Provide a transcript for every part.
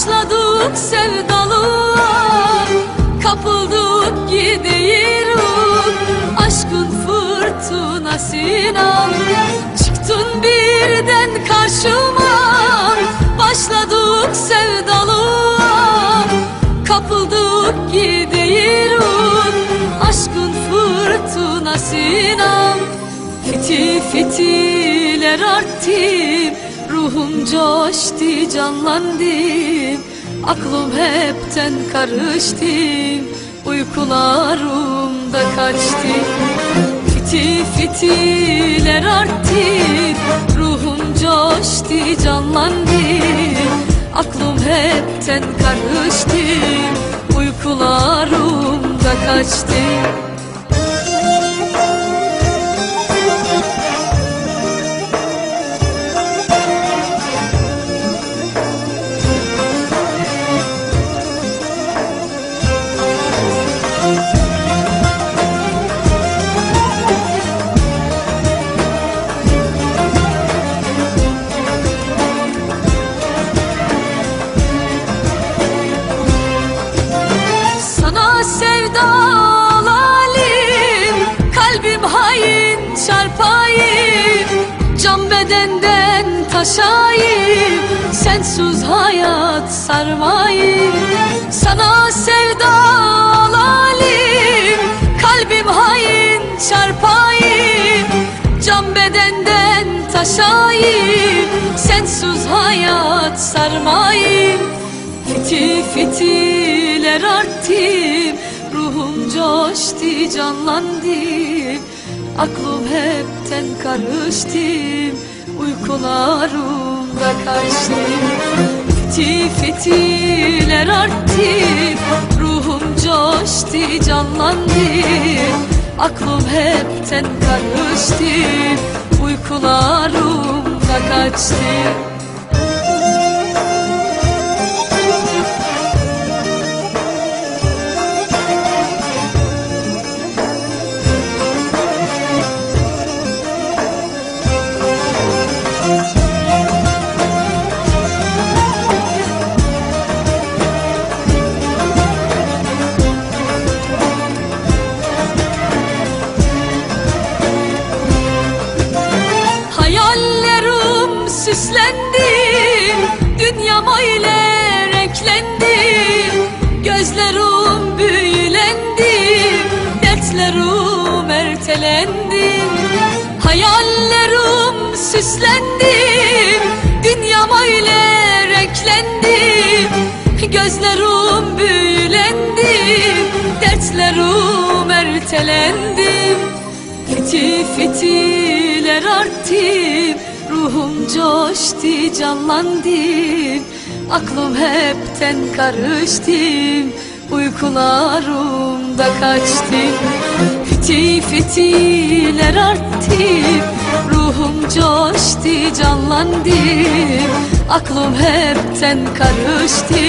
başladık sevdalığa Kapıldık gidiyoruz Aşkın fırtınasına Çıktın birden karşıma. Başladık sevdalığa Kapıldık gidiyoruz Aşkın fırtınasına Fiti fitiler arttı Ruhum coştu canlandım. Aklım hepten karıştı. Uykularımda kaçtı. Fiti fitiler arttı. Ruhum coştu canlandım. Aklım hepten karıştı. Uykularımda kaçtı taşayım Sensiz hayat sarmayım Sana sevdalalim Kalbim hain çarpayım Can bedenden taşayım Sensiz hayat sarmayım Fiti fitiler arttı Ruhum coştu canlandı Aklım hepten karıştı Uykularımda kaçtı. Fiti fitiler arttı. Ruhum coştu canlandı. Aklım hepten karıştı. Uykularımda kaçtı renklendi Gözlerim büyülendi Dertlerim ertelendi Hayallerim süslendi Dünyama ile renklendi Gözlerim büyülendi Dertlerim ertelendi Fiti fitiler arttı Ruhum coştu canlandı Aklım hepten karıştı. Uykularımda kaçtı. Fiti fitiler arttı. Ruhum coştu canlandı Aklım hepten karıştı.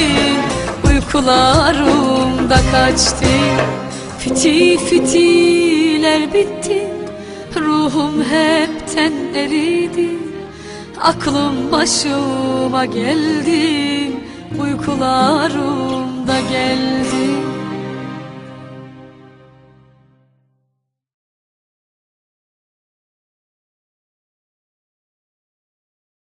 Uykularımda kaçtı. Fiti fitiler bitti. Ruhum hepten eridi Aklım başıma geldi Uykularımda geldi